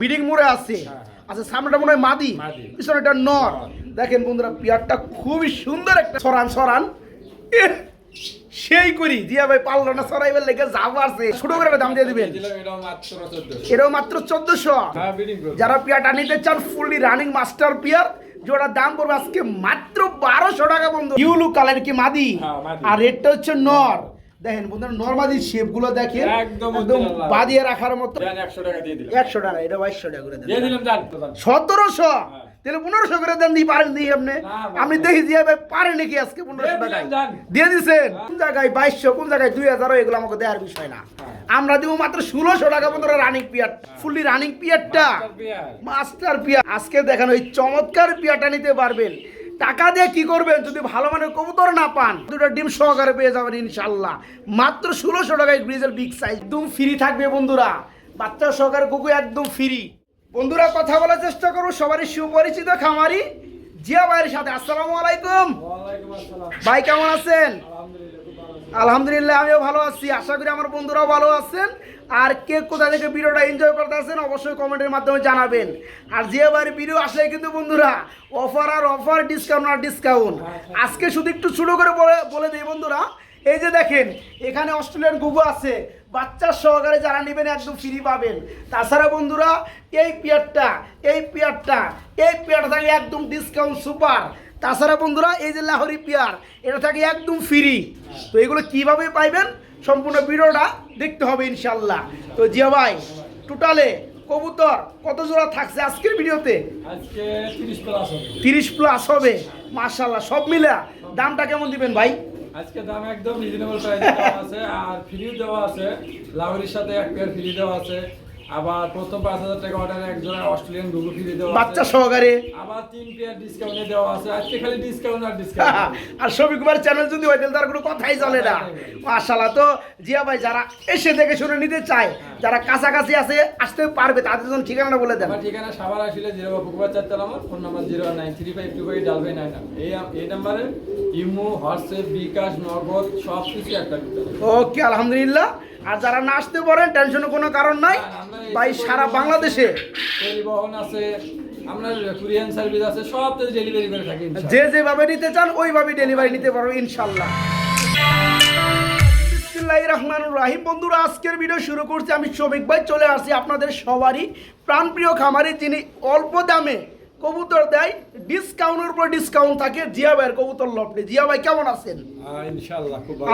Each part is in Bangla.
বিডিং মোড়ে আছে। আচ্ছা সামনেটা মনে হয় মাদি। মাদি। পিছনে এটা নর। দেখেন বন্ধুরা পিয়ারটা খুবই সুন্দর একটা সরান সরান সেই করি। দিয়া ভাই পারল না সরাইবার লেগে যাব আছে। ছোট করে দাম দিয়ে দিবেন। এটাও মাত্র চোদ্দশো। হ্যাঁ যারা পিয়ারটা নিতে চান ফুললি রানিং মাস্টার পিয়ার যেটার দাম পড়বে আজকে মাত্র বারোশো টাকা বন্ধু। ইউলু কালার কি মাদি? হ্যাঁ, মাদি। আর রেটটা হচ্ছে নর। দেখেন বন্ধুরা গুলো দেখেন একদম বাদিয়ে রাখার মতো। একশো টাকা দিয়ে দিলাম। একশো টাকা এটা বাইশশো টাকা করে দিয়ে দিলাম সতেরোশো? হ্যাঁ। তাহলে পনেরোশো করে দেন দিয়ে পারেন দিয়ে আপনি? না, বাবা। আমি দেখি দিয়ে ভাই পারেন নাকি আজকে পনেরোশো টাকায়? দিয়ে দিছেন? কোন জায়গায় বাইশশো কোন জায়গায় দুই হাজারও এগুলো আমাকে দেওয়ার বিষয় না। হ্যাঁ। আমরা দিব মাত্র ষোলোশো টাকা পর্যন্ত রানিং পিয়ার ফুললি রানিং পিয়ারটা মাস্টার পিয়া আজকে দেখেন ওই চমৎকার পিয়াটা নিতে পারবেন। টাকা দিয়ে কি করবেন? যদি ভালো মানের কবুতর না পান দুটো ডিম সহকারে পেয়ে যাবেন ইনশাল্লাহ মাত্র ষোলোশো টাকায় ব্রিজের বিগ সাইজ একদম ফ্রি থাকবে বন্ধুরা। বাচ্চা সহকারে কুকু একদম ফ্রি বন্ধুরা কথা বলার চেষ্টা করব সবারই সুপরিচিত খামারি জিয়া ভাইয়ের সাথে। আসসালামু আলাইকুম। ওয়ালাইকুম ভাই কেমন আছেন? আলহামদুলিল্লাহ, আমিও ভালো আছি। আশা করি আমার বন্ধুরাও ভালো আছেন। আর কে কোথা থেকে ভিডিওটা এনজয় করতে আছেন, অবশ্যই কমেন্টের মাধ্যমে জানাবেন। আর যে বাড়ি ভিডিও আসলে কিন্তু বন্ধুরা অফার আর অফার ডিসকাউন্ট আর ডিসকাউন্ট আজকে শুধু একটু ছোটো করে বলে দিই বন্ধুরা, এই যে দেখেন, এখানে অস্ট্রেলিয়ান গুগু আছে। বাচ্চার সহকারে যারা নেবেন একদম ফ্রি পাবেন। তাছাড়া বন্ধুরা, এই পেয়ারটা এই পেয়ারটা এই পেয়ারটা থাকে একদম ডিসকাউন্ট সুপার তাছাড়া বন্ধুরা এই যে লাহরি পেয়ার এটা থাকে একদম ফ্রি তো এগুলো কীভাবে পাইবেন? সম্পূর্ণ ভিডিওটা দেখতে হবে ইনশাল্লাহ তো জিয়া ভাই টোটালে কবুতর কত জোড়া থাকছে আজকের ভিডিওতে? তিরিশ প্লাস হবে। তিরিশ প্লাস হবে। মার্শাল্লাহ সব মিলে দামটা কেমন দিবেন ভাই? আজকে দাম একদম রিজনেবল প্রাইসে আছে আর ফ্রি দেওয়া আছে। লাহোরির সাথে এক পেয়ার ফ্রি দেওয়া আছে। আবার প্রথম পাঁচ হাজার টাকা অর্ডারে এক জোড়া অস্ট্রেলিয়ান গুগু ফ্রি দেওয়া বাচ্চা সহকারে। আবার তিন পেয়ার ডিসকাউন্টে দেওয়া আছে। আজকে খালি ডিসকাউন্ট আর ডিসকাউন্ট আর শফিক কুমার চ্যানেল যদি হয় তাহলে তার কোনো কথাই চলে না। মার্শাল্লাহ তো জিয়া ভাই যারা এসে দেখে শুনে নিতে চায় যারা কাছাকাছি আছে আসতে পারবে তাদের জন্য ঠিকানাটা বলে দেন। ঠিকানা সাভার আসলে জিরো পুকুরবার চারতলা আমার। Phone number zero nine three five two five double five nine এই এই নাম্বারে ইমো হোয়াটসঅ্যাপ বিকাশ নগদ সব কিছু একটা ওকে আলহামদুলিল্লাহ। আর যারা না আসতে পারেন টেনশনের কোনো কারণ নাই। ভাই সারা বাংলাদেশে। পরিবহন আছে আমরা কুরিয়ান সার্ভিস আছে সব ডেলিভারি করে থাকি যে যেভাবে নিতে চান ওইভাবে ডেলিভারি নিতে পারব ইনশাল্লাহ রাহিম। বন্ধুরা আজকের ভিডিও শুরু করছি আমি শফিক ভাই চলে আসছি আপনাদের সবারই প্রাণপ্রিয় খামারি যিনি অল্প দামে কবুতর দেয়। ডিসকাউন্টের উপর ডিসকাউন্ট থাকে জিয়া ভাইয়ের কবুতর লপটে জিয়া ভাই কেমন আছেন?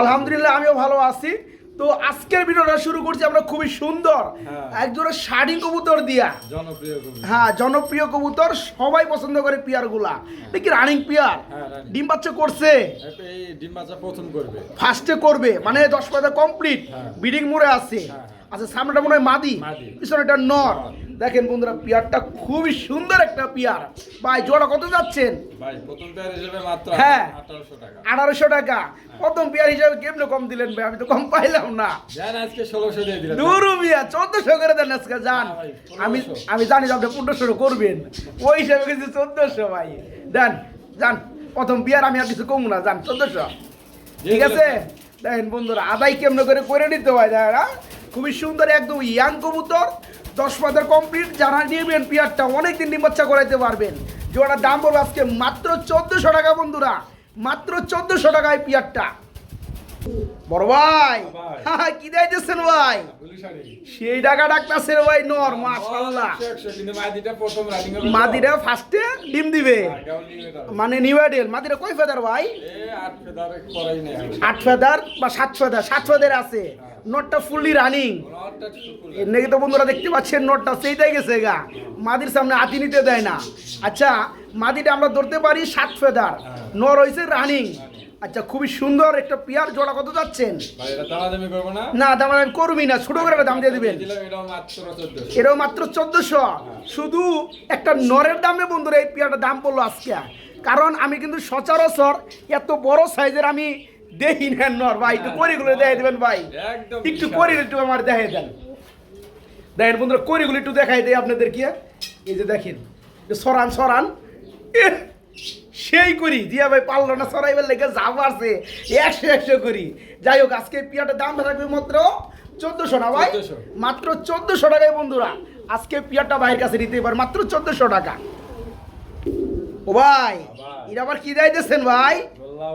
আলহামদুলিল্লাহ আমিও ভালো আছি। তো আজকের ভিডিওটা শুরু করছি আমরা খুবই সুন্দর। হ্যাঁ। একজোড়া শাড়ি কবুতর দিয়া। জনপ্রিয় হ্যাঁ জনপ্রিয় কবুতর সবাই পছন্দ করে পিয়ারগুলা। দেখি কি রানিং পিয়ার। হ্যাঁ, ডিম বাচ্চা করছে? ডিম বাচ্চা প্রথম করবে। ফার্স্টে করবে মানে দশ পাতা কমপ্লিট হ্যাঁ। বিডিং মোড়ে আছে। হ্যাঁ, হ্যাঁ। আচ্ছা সামনেটা মনে হয় মাদি। পিছনে এটা নর। দেখেন বন্ধুরা পিয়ারটা খুবই সুন্দর একটা পিয়ার। ভাই জোড়া কত যাচ্ছেন? হ্যাঁ। আঠারোশো টাকা। প্রথম পিয়ার হিসাবে কেমনে কম দিলেন ভাই? আমি তো কম পাইলাম না। দুরু মিয়া চোদ্দশো করে দেন আজকে যান। আমি আমি জানি আপনি পনেরোশো করবেন। ওই হিসাবে কিছু চোদ্দশো ভাই। দেন যান। প্রথম বিয়ার আমি আর কিছু কম না যান চোদ্দশো। ঠিক আছে? দেখেন বন্ধুরা আদায় কেমন করে করে নিতে হয় যারা খুবই সুন্দর একদম ইয়াং কবুতর। দশ পাতার কমপ্লিট যারা নেবেন পিয়ারটা অনেকদিন ডিম করাইতে পারবেন। ওটার দাম পড়বে আজকে মাত্র চোদ্দশো টাকা বন্ধুরা। মাত্র চোদ্দোশো টাকায় পিয়ারটা। বড় ভাই। হ্যাঁ, কি দিতেছেন ভাই? সেই টাকা ডাকতেছেন ভাই নর মাশাআল্লাহ। মাদিটা ফার্স্টে ডিম দিবে। হ্যাঁ। মানে নিউ আইডেল মাদিরা কয় ফেদার ভাই? আট ফেদার বা সাত ফেদার? সাত ফেদার আছে। নটটা ফুললি রানিং নাকি তো বন্ধুরা দেখতে পাচ্ছেন নটটা সেইটাই গেছে গা। মাদির সামনে আতি নিতে দেয় না। আচ্ছা মাদিটা আমরা ধরতে পারি সাত ফেদার। নর হয়েছে রানিং আচ্ছা খুবই সুন্দর একটা পিয়ার জোড়া কত যাচ্ছেন না? দাম আমি করবি না ছোট করে দাম দিয়ে দিবেন। এটাও মাত্র 1400 চোদ্দশো। শুধু একটা নরের দামে বন্ধুরা এই পিয়াটার দাম পড়ল আজকে। কারণ আমি কিন্তু সচরাচর এত বড় সাইজের আমি দেখি না নর। ভাই একটু করিগুলো দেখে দেবেন ভাই। একটু করি একটু আমার দেখাই দেন। দেখেন বন্ধুরা করিগুলো একটু দেখাই দেয় আপনাদের কি এই যে দেখেন সরান সরান। সেই করি দিয়া ভাই পারল না সরাইবার লেগে যাব আছে একশো একশো করি। যাই হোক আজকে পিয়াটার দাম থাকবে মাত্র চোদ্দশো না ভাই? মাত্র চোদ্দশো টাকায় বন্ধুরা আজকে পিয়ারটা ভাইয়ের কাছে নিতে পারে মাত্র চোদ্দশো টাকা। ও ভাই। এটা আবার কি যাইতেছেন ভাই?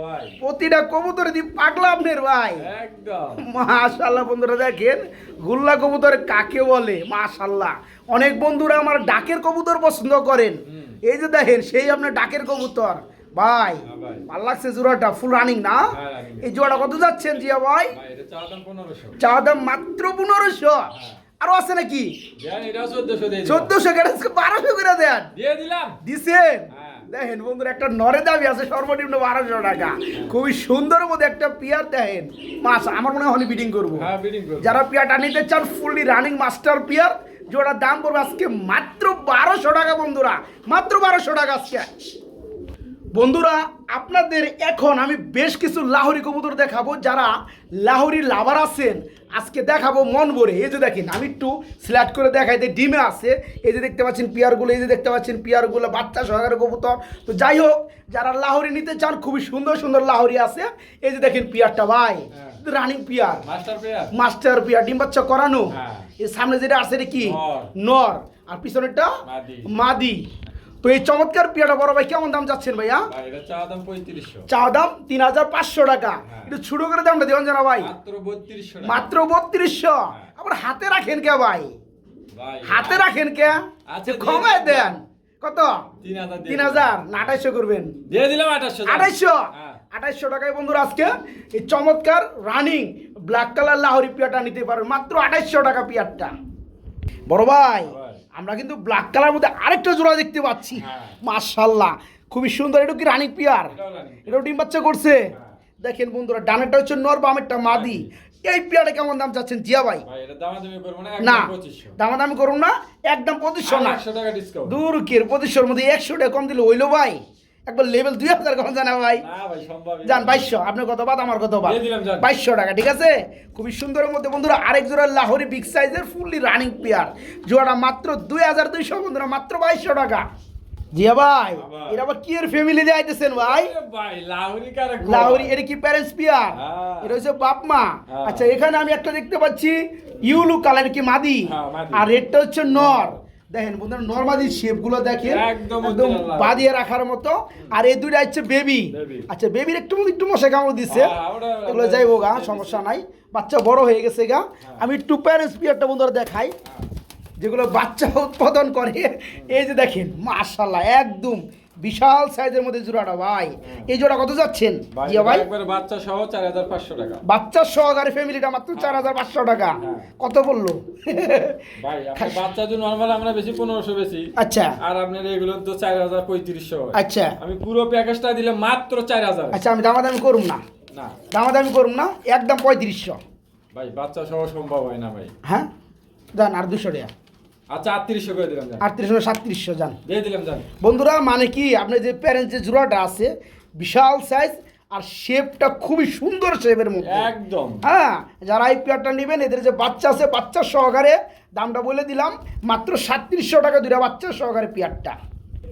ভাই। প্রতিটা কবুতর দি পাগলা আপনার ভাই। একদম। মাশাল্লাহ বন্ধুরা দেখেন গুল্লা কবুতর কাকে বলে? মাশাল্লাহ। অনেক বন্ধুরা আমার ডাকের কবুতর পছন্দ করেন। এই যে দেখেন সেই আপনার ডাকের কবুতর। ভাই হ্যাঁ। ভালো লাগছে জোড়াটা ফুল রানিং না? হ্যাঁ, এই জোড়াটা কত যাচ্ছেন জিয়া ভাই? চা দাম মাত্র পনেরোশো। আরও আছে নাকি? চোদ্দশো বারোশো করে দেন। দিছেন? হ্যাঁ। দেখেন বন্ধুরা একটা নরে দাবি আছে সর্বনিম্ন বারোশো টাকা। খুবই সুন্দর মধ্যে একটা পিয়ার দেখেন। মাছ আমার মনে হয় হ্যাঁ বিডিং করব। যারা পিয়ারটা নিতে চান ফুললি রানিং মাস্টার পিয়ার যেটার দাম পড়বে আজকে মাত্র বারোশো টাকা বন্ধুরা, মাত্র বারোশো টাকা আজকে। বন্ধুরা, আপনাদের এখন আমি বেশ কিছু লাহরি কবুতর দেখাবো যারা লাহরি লাভার আছেন। আজকে দেখাবো মন ভরে। এই যে দেখেন আমি একটু সিলেক্ট করে দেখাই যে ডিমে আছে। এই যে দেখতে পাচ্ছেন পিয়ারগুলো এই যে দেখতে পাচ্ছেন পিয়ারগুলো বাচ্চা সহকারে কবুতর তো যাই হোক যারা লাহোরি নিতে চান খুবই সুন্দর সুন্দর লাহোরি আছে। এই যে দেখেন পিয়ারটা ভাই হ্যাঁ। Running pair. Master pair. Master pair ডিম বাচ্চা করানো। হ্যাঁ। এর সামনে যেটা আছে কি? নর। নর। আর পিছনেরটা মাদি। তো এই চমৎকার পিয়াটা বড় ভাই কেমন দাম যাচ্ছেন ভাইয়া? চাওয়া দাম পঁয়ত্রিশশো। চা দাম তিন হাজার পাঁচশো টাকা। হ্যাঁ। একটু ছোট করে দামটা দেবেন জানা ভাই। মাত্র বত্রিশশো হ্যাঁ। আবার হাতে রাখেন কে ভাই? হাতে রাখেন কে? আচ্ছা, কমায় দেন। কত? তিন হাজার না আঠাইশো করবেন। দিয়ে দিলাম আঠাশশো আঠাইশো হ্যাঁ। আঠাইশো টাকায় বন্ধুরা আজকে এই চমৎকার রানিং ব্ল্যাক কালার লাহরি পিয়াটা নিতে পারবেন। মাত্র আঠাইশো টাকা পিয়ারটা। বড় ভাই। আমরা কিন্তু ব্ল্যাক কালার মধ্যে আরেকটা জোড়া দেখতে পাচ্ছি। মার্শাল্লাহ মাশাল্লাহ খুবই সুন্দর। এটা কি রানী পিয়ার? এটাও ডিম বাচ্চা করছে? হ্যাঁ। দেখেন বন্ধুরা ডানেরটা হচ্ছে নর বামেরটা মাদি। এই পিয়ারে কেমন দাম চাচ্ছেন জিয়া ভাই? না না দামি দামাদামি করুন না একদম পঁচিশশো না। দূর কির পঁচিশশোর মধ্যে একশো টাকা কম দিলে হইল ভাই। একবার লেভেল দুই হাজার কম জানা ভাই। যান বাইশশো আপনার কত বাদ আমার কত বাদ। বাইশশো টাকা ঠিক আছে? খুবই সুন্দরের মধ্যে বন্ধুরা আরেক জোড়া লাহোরি বিগ সাইজের ফুললি রানিং পেয়ার জোড়াটা মাত্র দুই হাজার দুইশো বন্ধুরা মাত্র বাইশশো টাকা। জিয়া ভাই। এটা আবার কি এর ফ্যামিলি দিয়ে আইতেছেন ভাই? লাহোরি এটা কি প্যারেন্টস পিয়ার। এটা হচ্ছে বাপ মা। হ্যাঁ। আচ্ছা এখানে আমি একটা দেখতে পাচ্ছি ইউলু কালার কি মাদি? হ্যাঁ, মাদি। আর রেডটা হচ্ছে নর। দেখেন বন্ধুরা নর্মালি শেপগুলো দেখেন একদম। বাদিয়ে রাখার মতো। আর এই দুইটা হচ্ছে বেবি আচ্ছা বেবির একটু একটু মশা কামড় দিচ্ছে হ্যাঁ, এগুলো যাই যাইবো গা সমস্যা নাই। বাচ্চা বড় হয়ে গেছে গা। হ্যাঁ। আমি একটু প্যারেন্টস পিয়ারটা বন্ধুরা দেখাই। যেগুলো বাচ্চা উৎপাদন করে। এই যে দেখেন মাশাল্লাহ একদম বিশাল সাইজের মধ্যে জোড়াটা ভাই। এই জোড়া কত যাচ্ছেন? জিয়া ভাই? একবারে বাচ্চা সহ চার হাজার পাঁচশো টাকা। বাচ্চার সহকারে ফ্যামিলিটা মাত্র চার হাজার পাঁচশো টাকা। হ্যাঁ। কত বলল? ভাই আপনার বাচ্চা যদি নর্মাল আমরা বেশি পনেরোশো বেশি। আচ্ছা। আর আপনার এগুলো তো চার হাজার পঁয়ত্রিশশো। আচ্ছা। আমি পুরো প্যাকেজটা দিলে মাত্র চার হাজার। আচ্ছা আমি দামাদামি করুম না। না। দামাদামি করুম না একদম পঁয়ত্রিশশো। ভাই বাচ্চা সহ সম্ভব হয় না ভাই। হ্যাঁ? যান আর দুশো টাকা। আচ্ছা করে দিলাম দিয়ে দিলাম বন্ধুরা মানে কি আপনার যে প্যারেন্টস যে জোড়াটা আছে বিশাল সাইজ আর শেপটা খুবই সুন্দর শেপের মধ্যে। একদম। হ্যাঁ যারা এই পেয়ারটা নেবেন এদের যে বাচ্চা আছে বাচ্চার সহকারে দামটা বলে দিলাম মাত্র সাতত্রিশশো টাকা দুটা বাচ্চার সহকারে পেয়ারটা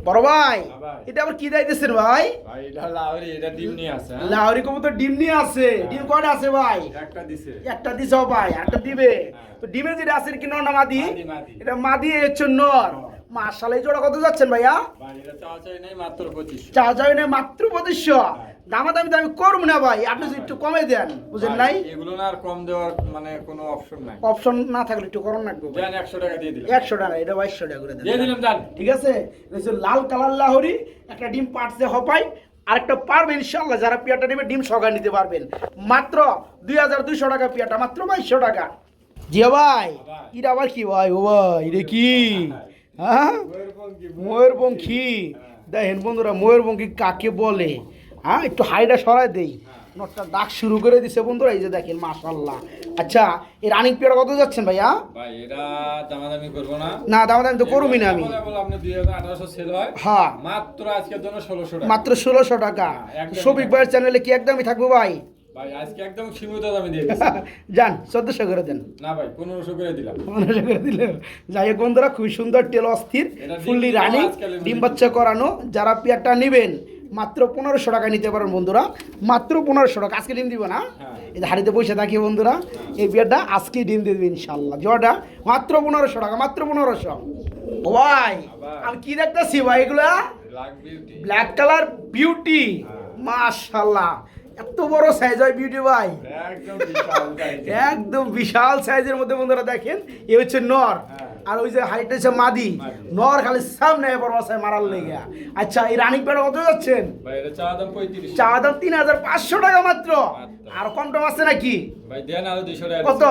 বড় ভাই হ্যাঁ এটা আবার কি দাইতেছেন ভাই? লাউরি এটা ডিম নিয়ে আছে লাউরি লাহরি কবুতর ডিম নিয়ে আছে ডিম কয়টা আছে ভাই? একটা দিছে। একটা দিছে ভাই একটা দিবে। তো ডিমে যেটা আছে কি নর না মাদি। এটা মাদি হচ্ছে নর। মাশাআল্লাহ জোড়া কত যাচ্ছেন ভাইয়া? ভাই এটা চাওয়া চাই নাই মাত্র 2500 চা চাই নাই মাত্র পঁচিশশো। দামাদামি তো আমি করব না ভাই আপনি যদি একটু কমে দেন বুঝেন নাই? এগুলো না আর কম দেওয়ার মানে কোনো অপশন নাই। অপশন না থাকলে একটু করুন না দেন একশো টাকা দিয়ে দিলাম। একশো টাকা এটা বাইশশো টাকা করে দেন। দিয়ে দিলাম যান ঠিক আছে? এটা হচ্ছে লাল কালার লাহরি একটা ডিম পাটছে হপাই আরেকটা পারবেন ইনশাল্লাহ যারা পিয়াটা নেবে ডিম সগায় নিতে পারবেন। মাত্র দুই হাজার দুইশো টাকা পিয়াটা মাত্র বাইশশো টাকা। জিয়া ভাই। এটা আবার কি ভাই ও ভাই এটা কি? হ্যাঁ? ময়ূরপঙ্খী। দেখেন বন্ধুরা ময়ূরপঙ্খী কাকে বলে? হ্যাঁ একটু হাইটা সরাই দেই। নটটা ডাক শুরু করে দিছে বন্ধুরা এই যে দেখেন মাশাল্লাহ আচ্ছা এই রানিং পিয়ার কত যাচ্ছেন ভাইয়া? ভাই এটা দামাদামি করব না। না দাম দাম তো করবি না আমি। আপনি দুই হাজার আঠারোশো সেল হয়। হ্যাঁ। মাত্র আজকের জন্য ষোলোশো টাকা। মাত্র ষোলোশো টাকা। সবিক ভাইয়ের চ্যানেলে কি একদমই থাকব ভাই? ভাই আজকে একদম সীমিত দামে দিয়ে যান চোদ্দশো করে দেন। না ভাই পনেরোশো করে দিলাম। পনেরোশো করে দিলে যাই হোক বন্ধুরা খুবই সুন্দর টেল অস্থির ফুললি রানিং ডিম বাচ্চা করানো। যারা পেয়ারটা নেবেন মাত্র পনেরোশো টাকা নিতে পারেন বন্ধুরা। মাত্র পনেরোশো টাকা। আজকে ডিম দিব না? হ্যাঁ। এই হাড়িতে বসে থাকি বন্ধুরা। এই বিয়ারটা আজকে ডিম দিয়ে দেবে ইনশাল্লাহ জোয়াটা মাত্র পনেরোশো টাকা মাত্র পনেরোশো। ভাই আমি কি দেখতেছি ভাই এগুলা? ব্ল্যাক কালার বিউটি মাশাল্লাহ এত বড় সাইজ হয় বিউটি ভাই। একদম বিশাল size। একদম বিশাল সাইজের মধ্যে বন্ধুরা দেখেন এ হচ্ছে নর। হ্যাঁ। আর ওই যে হাইট হচ্ছে মাদি। নর খালি সামনে বড় মাসায় মারার লেগে আচ্ছা এই রানিং প্যাড কত যাচ্ছেন? চা দাম তিন হাজার পাঁচশো টাকা মাত্র। আর কম টম আছে নাকি? কত?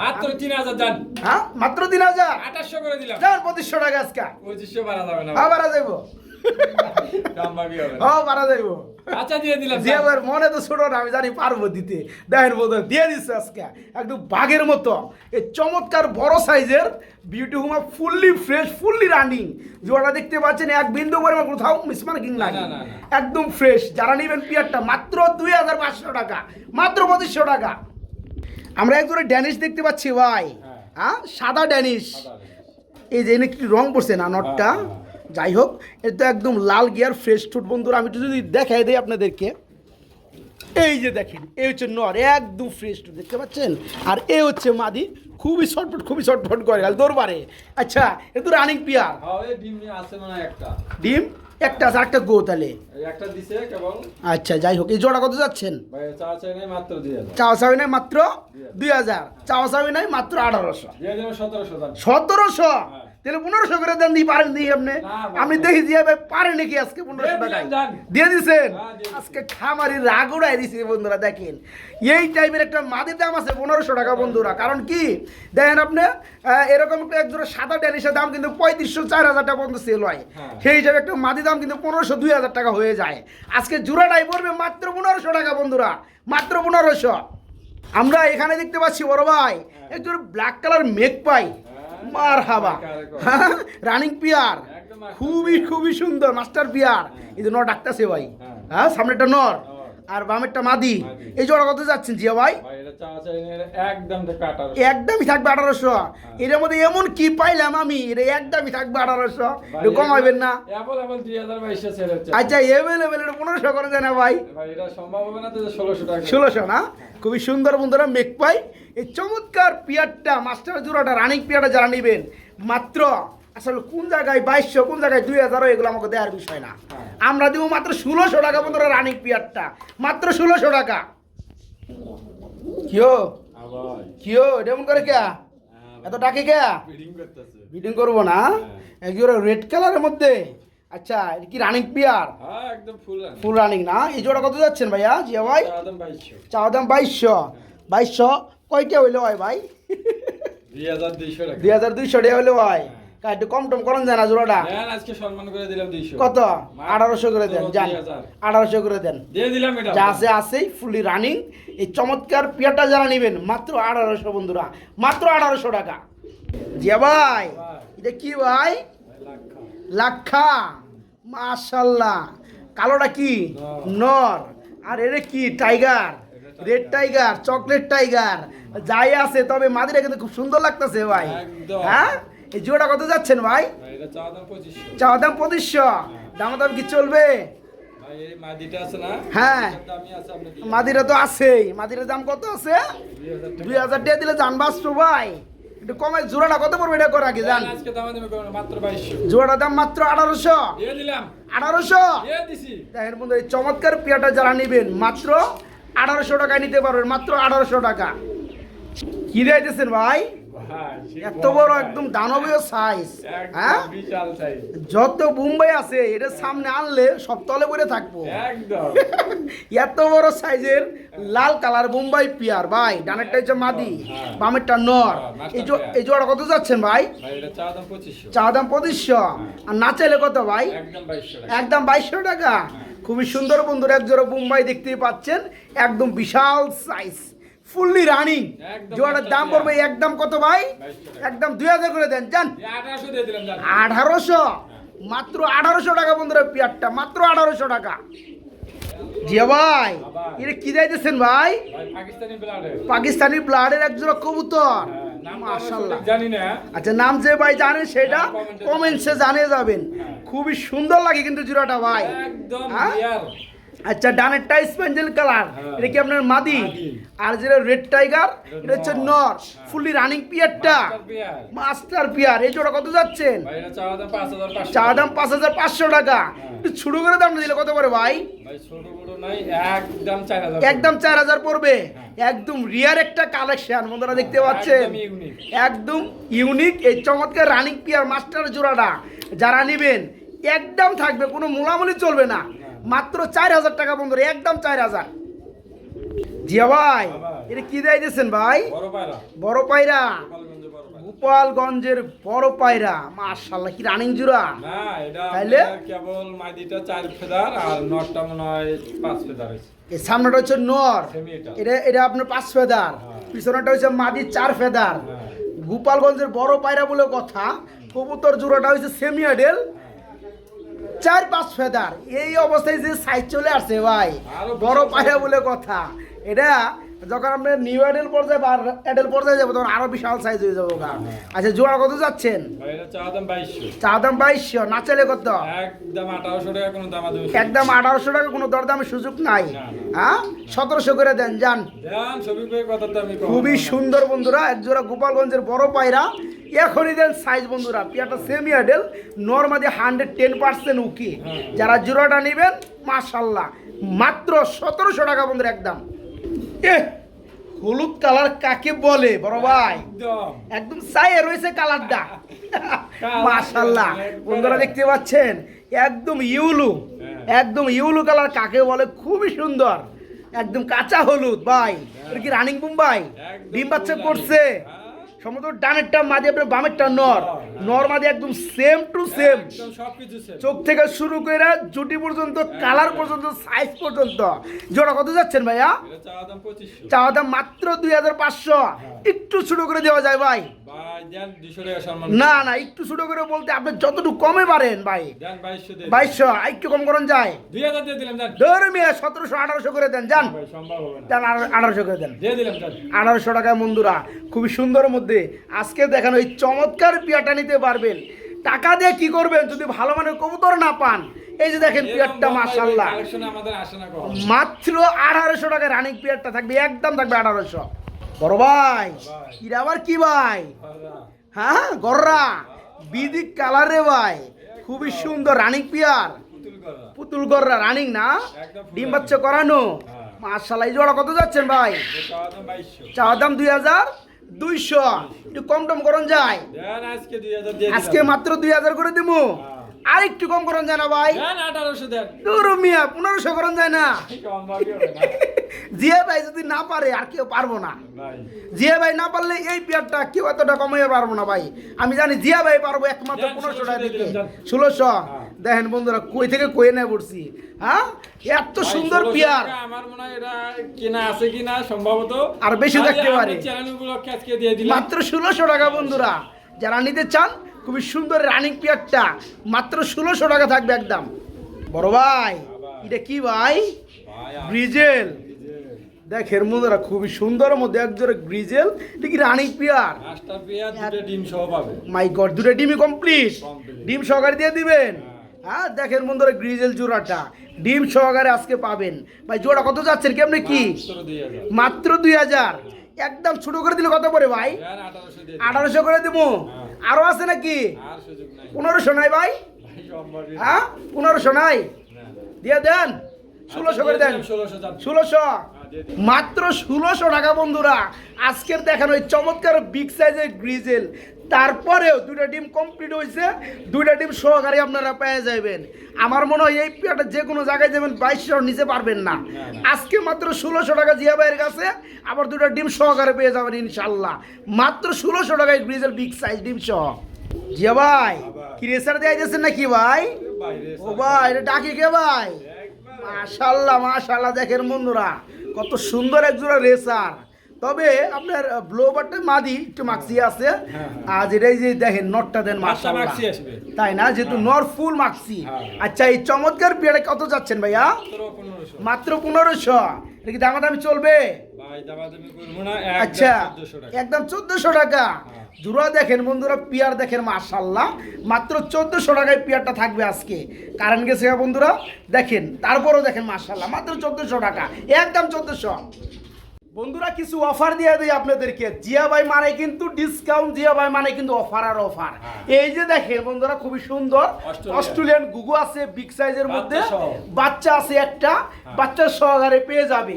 মাত্র তিন হাজার যান। হ্যাঁ মাত্র তিন হাজার? আঠাশশো করে দিলাম। যান পঁচিশশো টাকা আজকে। পঁচিশশো বাড়া যাবে না। হ্যাঁ বাড়া না। হ্যাঁ যাইব। আচ্ছা দিয়ে দিলাম মনে তো ছোট না আমি জানি পারব দিতে। দেখেন বোধ দিয়ে দিচ্ছে আজকে। একদম বাঘের মতো। এই চমৎকার বড় সাইজের বিউটি হুমা ফুললি ফ্রেশ ফুললি রানিং দেখতে পাচ্ছেন এক বিন্দু পরিমাণ কোথাও মিসমার্কিং নাই না, না, না। একদম ফ্রেশ যারা নেবেন পিয়ারটা মাত্র দুই হাজার পাঁচশো টাকা মাত্র পঁচিশশো টাকা। আমরা একজোড়ে ড্যানিশ দেখতে পাচ্ছি ভাই। হ্যাঁ। হ্যাঁ সাদা ড্যানিশ। এই যে রং পড়ছে না নটটা? হ্যাঁ, যাই হোক এটা একদম লাল গিয়ার ফ্রেশ ফুড বন্ধুরা আমি একটু যদি দেখাই দিই আপনাদেরকে। এই যে দেখেন এই হচ্ছে নর একদম ফ্রেশ ফুড দেখতে পাচ্ছেন? আর এ হচ্ছে মাদি খুবই শর্টফট খুবই শর্টফট করে গেল দৌড়বারে আচ্ছা এ তো রানিং পিয়ার হ্যাঁ ওই ডিম আসছে মনে একটা। ডিম? একটা আছে একটা গো তাহলে। একটা দিছে কেবল। আচ্ছা যাই হোক এই জোড়া কত যাচ্ছেন? ভাই চা চাই নাই মাত্র দিয়ে হাজার। চাওয়া চাবি নাই মাত্র দুই হাজার। চাওয়া চাবি নাই মাত্র আঠারোশো। সতেরোশো সতেরোশো? হ্যাঁ। তাহলে পনেরোশো করে দেন দিয়ে পারেন দিয়ে আপনি। আপনি দেখি দিয়ে ভাই পারে নাকি আজকে পনেরোশো টাকায়? দিয়ে দিছেন? হ্যাঁ। আজকে খামারি রাগ উড়াই দিছে বন্ধুরা দেখেন। এই টাইপের একটা মাদের দাম আছে পনেরোশো টাকা বন্ধুরা। কারণ কি? দেখেন আপনি এরকম একটা এক জোড়া সাদা ড্যানিশের দাম কিন্তু পঁয়ত্রিশশো চার হাজার টাকা পর্যন্ত সেল হয়। হ্যাঁ। সেই হিসাবে একটা মাদি দাম কিন্তু পনেরোশো দুই হাজার টাকা হয়ে যায়। আজকে জোড়াটাই পড়বে মাত্র পনেরোশো টাকা বন্ধুরা। মাত্র পনেরোশো। আমরা এখানে দেখতে পাচ্ছি বড় ভাই একজন ব্ল্যাক কালার মেঘ পাই মার হাবা রানিং পিয়ার। খুবই খুবই সুন্দর মাস্টার পিয়ার। এই যে ন ডাকতেছে ভাই। হ্যাঁ। হ্যাঁ সামনেটা নর। আর বামেরটা মাদি। এই জোড়া কত যাচ্ছেন জিয়া ভাই? একদমই থাকবে আঠারোশো। এর মধ্যে এমন কি পাইলাম আমি? এটা একদমই থাকবে আঠারোশো। একটু কমাবেন না। আচ্ছা এভেলেবেল এটা পনেরোশো করে দেয় না ভাই। ষোলোশো ষোলোশো না? খুবই সুন্দর বন্ধুরা মেক পাই এই চমৎকার পিয়ারটা মাস্টার জোড়াটা রানিং পিয়ারটা যারা নেবেন মাত্র আসলে কোন জায়গায় বাইশশো কোন জায়গায় দুই হাজারও এগুলো আমাকে দেওয়ার বিষয় না। হ্যাঁ। আমরা দিব মাত্র ষোলোশো টাকা বন্ধুরা রানিং পিয়ারটা। মাত্র ষোলোশো টাকা। কিও কিও এটা এমন করে কে? এত ডাকে কে? বিডিং মিটিং করব না? একজোড়া রেড কালারের মধ্যে। আচ্ছা এটা কি রানিং পিয়ার হ্যাঁ ফুল ফুল রানিং না? এই জোড়া কত যাচ্ছেন ভাইয়া জিয়া ভাই? চাওয়া দাম বাইশশো। বাইশশো। কয়টা হইল হয় ভাই? দুই হাজার দুইশো টাকা। দুই হাজার দুইশো টাকা হইল হয়। কা একটু কম টম করেন যায় না জোড়াটা আজকে সম্মান করে দিলাম কত? আঠারোশো করে দেন যান। আঠারোশো করে দেন। দিয়ে দিলাম এটা। যা আছে আছেই ফুলি রানিং এই চমৎকার পিয়ারটা যারা নেবেন মাত্র আঠারোশো বন্ধুরা মাত্র আঠারোশো টাকা। জিয়া ভাই এটা কি ভাই? লাক্ষা। মাশাল্লাহ। কালোটা কি? নর। নর। আর এটা কি? Tiger. Red tiger chocolate tiger. যাই আছে তবে মাদিরা কিন্তু খুব সুন্দর লাগতেছে ভাই। হ্যাঁ? এই জোড়া কত যাচ্ছেন ভাই? ভাই দাম পঁচিশশো। চাওয়া দাম পঁচিশশো? দাম দাম কি চলবে? হ্যাঁ। মাদিরা তো আছেই। মাদিরার দাম কত আছে? দুই হাজার টাকা। দিলে জান বাঁচবো ভাই। একটু কমে জোড়াটা কত পড়বে এটা করে আগে জান আজকে দাম মাত্র আঠারোশো। আঠারোশো? দেখেন বন্ধু এই চমৎকার পিয়াটা যারা নেবেন মাত্র আঠারোশো টাকায় নিতে পারবেন মাত্র আঠারোশো টাকা। কি দিয়েছেন ভাই? এত বড় একদম দানবীয় সাইজ হ্যাঁ? বিশাল সাইজ যত মুম্বাই আছে এটা সামনে আনলে সব তলে পড়ে থাকব। একদম। এত বড় সাইজের লাল কালার মুম্বাই পিয়ার ভাই ডানেরটা হচ্ছে মাদি হ্যাঁ। বামেরটা নর। হ্যাঁ, এই জোড়া কত যাচ্ছেন ভাই? চা দাম পঁচিশশো। পঁচিশশো। আর না চাইলে কত ভাই? একদম বাইশশো টাকা। একদম বাইশশো টাকা। খুবই সুন্দর বন্ধুরা এক জোড়া মুম্বাই দেখতেই পাচ্ছেন। একদম বিশাল সাইজ ফুললি রানিং। জোড়াটার দাম। পড়বে একদম। কত ভাই? একদম দুই হাজার করে দেন জান। আঠারোশো জান। আঠারোশো? মাত্র আঠারোশো টাকা বন্ধুরা পিয়ারটা মাত্র আঠারোশো টাকা। জিয়া ভাই। এটা কি যাইতেছেন ভাই? পাকিস্তানি ব্লাডের পাকিস্তানি ব্লাডের এক কবুতর। হ্যাঁ, জানি আচ্ছা নাম যে ভাই জানেন সেটা হ্যাঁ, কমেন্টসে জানিয়ে যাবেন। হ্যাঁ। খুবই সুন্দর লাগে কিন্তু জোড়াটা ভাই। একদম হ্যাঁ? আচ্ছা ডানেরটা স্পেঞ্জেল কালার। হ্যাঁ। এটা কি আপনার মাদি। আর যেটা রেড টাইগার এটা হচ্ছে নর। ফুললি রানিং পিয়ারটা মাস্টার পিয়ার এই জোড়া কত যাচ্ছেন? ভাই এটা দাম 5500 চা দাম পাঁচ হাজার পাঁচশো টাকা। হ্যাঁ। একটু করে দাম দিলে কত করে ভাই? একদম একদম চার হাজার পড়বে। হ্যাঁ। একদম রিয়ার একটা কালেকশন বন্ধুরা দেখতে পাচ্ছেন? একদম ইউনিক এই চমৎকার রানিং পিয়ার মাস্টার জোড়াটা যারা নেবেন একদম থাকবে কোনো মোলামুলি চলবে না। মাত্র চার হাজার টাকা বন্ধুরা একদম চার হাজার। জিয়া ভাই এটা কি দেয় দিয়েছেন ভাই? বড় পায়রা। গোপালগঞ্জের বড় পায়রা। মাশাল্লাহ কি রানিং জোড়া? না এটা তাইলে? কেবল মাদিটা চার ফেদার আর নটটা মনে হয় পাঁচ ফেদার এই সামনেটা হচ্ছে নর। এটা। এটা এটা আপনার পাঁচ ফেদার। হ্যাঁ। পিছনেটা হচ্ছে মাদি চার ফেদার। হ্যাঁ। গোপালগঞ্জের বড় পায়রা বলে কথা। কবুতর জোড়াটা হচ্ছে সেমি আডেল চার পাঁচ ফেদার। এই অবস্থায় যে সাইজ চলে আসছে ভাই বড় পায়রা বলে কথা। এটা যখন আমরা নিউ অ্যাডেল পর্যায়ে বা অ্যাডেল পর্যায়ে যাব তখন আরও বিশাল সাইজ হয়ে যাব গা। আচ্ছা জোড়া কত যাচ্ছেন? চা দাম বাইশশো। না চাইলে কত? একদম আঠারোশো টাকা কোনো দাম একদম আঠারোশো টাকা কোনো দরদামের সুযোগ নাই। হ্যাঁ? সতেরোশো করে দেন যান। পেয়ে খুবই সুন্দর বন্ধুরা একজোড়া গোপালগঞ্জের বড় পায়রা। এখনই দেন সাইজ বন্ধুরা পিয়াটা সেমি আডেল নর্মাদি হান্ড্রেড টেন পার্সেন্ট উকি। যারা জোড়াটা নেবেন মাশাল্লাহ মাত্র সতেরোশো টাকা বন্ধুরা একদম। এ হলুদ কালার কাকে বলে বড় ভাই? একদম। সাইয়ে রয়েছে কালারটা। কালার। মাশাল্লাহ বন্ধুরা দেখতে পাচ্ছেন একদম ইউলু হ্যাঁ। একদম ইউলু কালার কাকে বলে খুবই সুন্দর। একদম কাঁচা হলুদ ভাই। এটা কি রানিং একদম ডিম বাচ্চা করছে। হ্যাঁ। সমুদ্র ডানেরটা মাঝে আপনার বামেরটা নর। হ্যাঁ। নর মাঝে একদম সেম টু সেম। চোখ থেকে শুরু করে জুটি পর্যন্ত কালার পর্যন্ত সাইজ পর্যন্ত। জোড়া কত যাচ্ছেন ভাইয়া? চাওয়া দাম মাত্র দুই হাজার পাঁচশো। একটু শুরু করে দেওয়া যায় ভাই। না না একটু ছোট করে বলতে আপনি যতটুকু কমে পারেন ভাই। বাইশশো একটু কম করেন যায়। ধরে মিয়া সতেরোশো আঠারোশো করে দেন যান। আঠারোশো করে দেন। আঠারোশো টাকায় বন্ধুরা খুবই সুন্দরের মধ্যে আজকে দেখেন ওই চমৎকার পিয়াটা নিতে পারবেন। টাকা দিয়ে কি করবেন যদি ভালো মানের কবুতর না পান? এই যে দেখেন পিয়ারটা মাসাল্লাহ মাত্র আঠারোশো টাকা রানিং পিয়ারটা থাকবে একদম থাকবে আঠারোশো। বড় ভাই। কিরা আবার কি ভাই? হ্যাঁ গররা। বিদি কালারে ভাই খুবই সুন্দর রানিং পিয়ার। পুতুল গররা। রানিং না? ডিম। বাচ্চা করানো। হ্যাঁ। মার্শাল্লাহ এই জোড়া কত যাচ্ছেন ভাই? চাওয়ার দাম দুই হাজার। দুইশো। একটু কম টম করুন যায়। আজকে মাত্র দুই হাজার করে দিব হ্যাঁ। আর একটু কম করুন যায় না ভাই। দূর মিয়া পনেরোশো করুন যায় না। জিয়া ভাই যদি না পারে আর কেউ পারব না। জিয়া ভাই না পারলে এই পেয়ারটা কেউ এতটা কমাইতে পারব না ভাই। আমি জানি জিয়া ভাই পারব একমাত্র পনেরোশো 1600 টাকা দিতে। ষোলোশো। হ্যাঁ। দেখেন বন্ধুরা কই থেকে কই নেয় পড়ছি? হ্যাঁ? এত সুন্দর 1600 পেয়ার। আমার মনে হয় এটা কেনা আছে কিনা সম্ভবত। আর বেশি থাকতে পারে। মাত্র ষোলোশো টাকা বন্ধুরা। যারা নিতে চান খুবই সুন্দর রানিং পেয়ারটা। মাত্র ষোলোশো টাকা থাকবে একদম। বড় ভাই এটা কি ভাই? ব্রিজেল। এই যে দেখেন বন্ধুরা খুবই সুন্দর মধ্যে একজোড়া গ্রিজেল এটা কি রানিং পেয়ার? পাঁচটা পেয়ার দুটো ডিম সহ পাবে। মাই গড দুটো ডিমই কমপ্লিট ডিম সহকারে দিয়ে দিবেন? হ্যাঁ দেখেন বন্ধুরা গ্রিজেল জোড়াটা। ডিম সহকারে আজকে পাবেন। ভাই জোড়া কত যাচ্ছেন? কেমনে কি? মাত্র দুই হাজার। একদম ছোট করে দিলে কত পড়ে ভাই? আঠারোশো করে দেবো? হ্যাঁ। আরও আছে নাকি? পনেরোশো নাই ভাই। হ্যাঁ? পনেরোশো নাই? দিয়ে দেন। ষোলোশো করে দেন। ষোলোশো হ্যাঁ। মাত্র ষোলোশো টাকা বন্ধুরা। আজকের দেখানো ওই চমৎকার বিগ সাইজের গ্রিজেল তারপরেও দুইটা ডিম কমপ্লিট হয়েছে দুইটা ডিম সহকারে আপনারা পেয়ে যাবেন আমার মনে হয় এই পেয়ারটা যে কোনো জায়গায় যাবেন বাইশশোর নিচে পারবেন না। আজকে মাত্র ষোলোশো টাকা জিয়া ভাইয়ের কাছে আবার দুটো ডিম সহকারে পেয়ে যাবেন ইনশাল্লাহ। মাত্র ষোলোশো টাকায় গ্রিজেল বিগ সাইজ ডিম সহ। জিয়া ভাই কি রেসার দেওয়া যাচ্ছেন নাকি ভাই? ও ভাই এটা ডাকি কে ভাই? মাশাল্লাহ মাশাল্লাহ দেখেন বন্ধুরা কত সুন্দর একজোড়া রেসার। তবে আপনার ব্লোবারটা মাদি একটু মাক্সি আছে। হ্যাঁ, আজ এটাই যে দেখেন নটটা দেন আসবে। তাই না? যেহেতু নর ফুল মাক্সি হ্যাঁ। আচ্ছা এই চমৎকার পেয়ারে কত যাচ্ছেন ভাইয়া? মাত্র পনেরোশো। এটা কি দামাদামি চলবে? আচ্ছা একদম 1400 টাকা। একদম চোদ্দশো টাকা। হ্যাঁ। জুড়া দেখেন বন্ধুরা পিয়ার দেখেন মাশাল্লাহ মাত্র চোদ্দশো টাকায় পিয়ারটা থাকবে আজকে। কারণ গেছে বন্ধুরা? দেখেন তারপরও দেখেন মাশাল্লাহ মাত্র চোদ্দশো টাকা। একদম চোদ্দশো। বন্ধুরা কিছু অফার দিয়ে দিই আপনাদেরকে। জিয়া ভাই মানে কিন্তু ডিসকাউন্ট জিয়া ভাই মানে কিন্তু অফার আর অফার হ্যাঁ। এই যে দেখেন বন্ধুরা খুবই সুন্দর। অস্ট্রেলিয়ান। গুগু আছে বিগ সাইজের মধ্যে। বাচ্চা আছে একটা। হ্যাঁ। বাচ্চার সহকারে পেয়ে যাবে।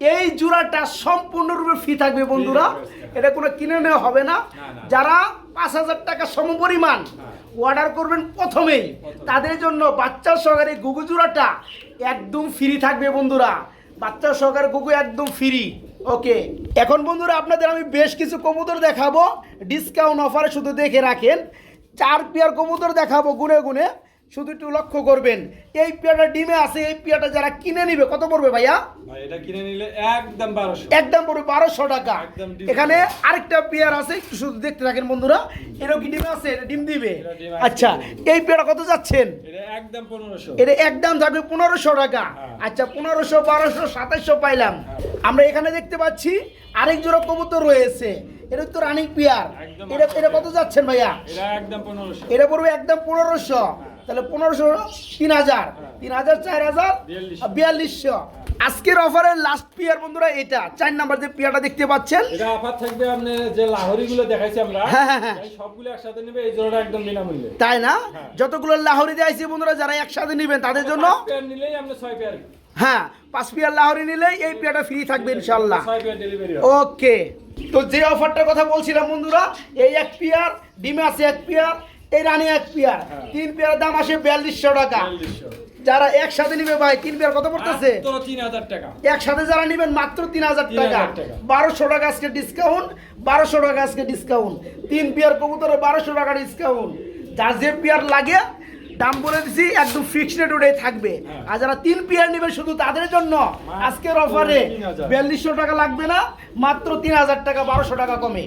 এই জোড়াটা সম্পূর্ণরূপে ফ্রি থাকবে বন্ধুরা। এটা কোনো কিনে নেওয়া হবে না। যারা পাঁচ হাজার টাকা সমপরিমাণ হ্যাঁ। অর্ডার করবেন প্রথমেই। তাদের জন্য বাচ্চার সহকারে গুগু জোড়াটা একদম ফ্রি থাকবে বন্ধুরা। বাচ্চার সহকারে কুকুর একদম ফ্রি ওকে এখন বন্ধুরা আপনাদের আমি বেশ কিছু কবুতর দেখাবো। ডিসকাউন্ট অফারে শুধু দেখে রাখেন। চার পেয়ার কবুতর দেখাবো গুনে গুনে। শুধু একটু লক্ষ্য করবেন এই পেয়ারটা ডিমে আছে এই পেয়ারটা যারা কিনে নিবে কত পড়বে ভাইয়া? এটা কিনে নিলে একদম বারোশো। একদম পড়বে বারোশো টাকা। এখানে আরেকটা পেয়ার আছে একটু শুধু দেখতে থাকেন বন্ধুরা। এরও কি ডিম আছে? এটা ডিম দিবে। আচ্ছা এই পেয়ারটা কত যাচ্ছেন? একদম পনেরোশো। এটা একদম থাকবে পনেরোশো টাকা। হ্যাঁ। আচ্ছা পনেরোশো বারোশো সাতাইশশো পাইলাম। আমরা এখানে দেখতে পাচ্ছি আরেক জোড়া কবুতর রয়েছে। এটা তো রানিং পেয়ার। এটা এটা কত যাচ্ছেন ভাইয়া? এটা একদম পনেরোশো। এটা পড়বে একদম পনেরোশো। তাহলে পনেরোশো তিন হাজার। তিন হাজার চার হাজার বিয়াল্লিশশো। আজকের অফারের লাস্ট পিয়ার বন্ধুরা এটা। চার নাম্বার যে পিয়ারটা দেখতে পাচ্ছেন। এটা অফার থাকবে আপনি যে লাহোরি গুলো দেখাইছি আমরা হ্যাঁ, হ্যাঁ, হ্যাঁ। সবগুলো একসাথে নেবে এই জোড়াটা একদম বিনামূল্যে। তাই না। যতগুলো লাহোরি দিয়েছি বন্ধুরা যারা একসাথে নেবেন তাদের জন্য পেয়ার নিলেই আপনি ছয় পেয়ার হ্যাঁ পাঁচ পিয়ার লাহোরি নিলেই এই পিয়ারটা ফ্রি থাকবে ইনশাল্লাহ ওকে তো যে অফারটার কথা বলছিলাম বন্ধুরা এই এক পিয়ার ডিমে আছে এক পিয়ার এই রানী এক পিয়ার। হ্যাঁ। তিন পিয়ার দাম আসে বিয়াল্লিশশো টাকা। যারা একসাথে নিবে ভাই তিন পেয়ার কত পড়তেছে? একসাথে যারা নিবেন মাত্র তিন হাজার টাকা। টাকা। বারোশো টাকা আজকে ডিসকাউন্ট বারোশো টাকা আজকে ডিসকাউন্ট তিন পেয়ার কবুতরে বারোশো টাকা ডিসকাউন্ট যার যে পেয়ার লাগে দাম বলে দিছি একদম ফিক্সড রেট ওটাই থাকবে। হ্যাঁ। আর যারা তিন পেয়ার নেবে শুধু তাদের জন্য আজকের অফারে বিয়াল্লিশশো টাকা লাগবে না মাত্র তিন হাজার টাকা বারোশো টাকা কমে।